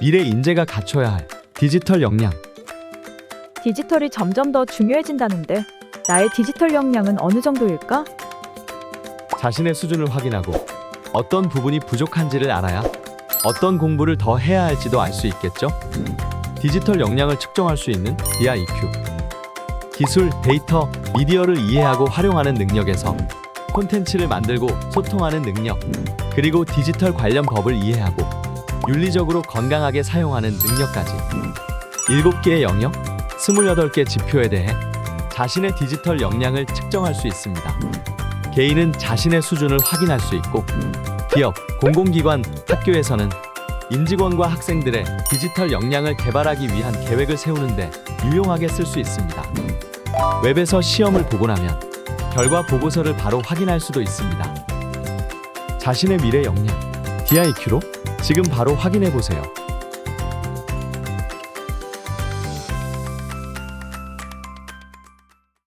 미래 인재가 갖춰야 할 디지털 역량. 디지털이 점점 더 중요해진다는데 나의 디지털 역량은 어느 정도일까? 자신의 수준을 확인하고 어떤 부분이 부족한지를 알아야 어떤 공부를 더 해야 할지도 알 수 있겠죠? 디지털 역량을 측정할 수 있는 DIQ. 기술, 데이터, 미디어를 이해하고 활용하는 능력에서 콘텐츠를 만들고 소통하는 능력, 그리고 디지털 관련 법을 이해하고 윤리적으로 건강하게 사용하는 능력까지. 7개의 영역, 28개 지표에 대해 자신의 디지털 역량을 측정할 수 있습니다. 개인은 자신의 수준을 확인할 수 있고 기업, 공공기관, 학교에서는 임직원과 학생들의 디지털 역량을 개발하기 위한 계획을 세우는데 유용하게 쓸 수 있습니다. 웹에서 시험을 보고 나면 결과 보고서를 바로 확인할 수도 있습니다. 자신의 미래 역량 DIQ로 지금 바로 확인해 보세요.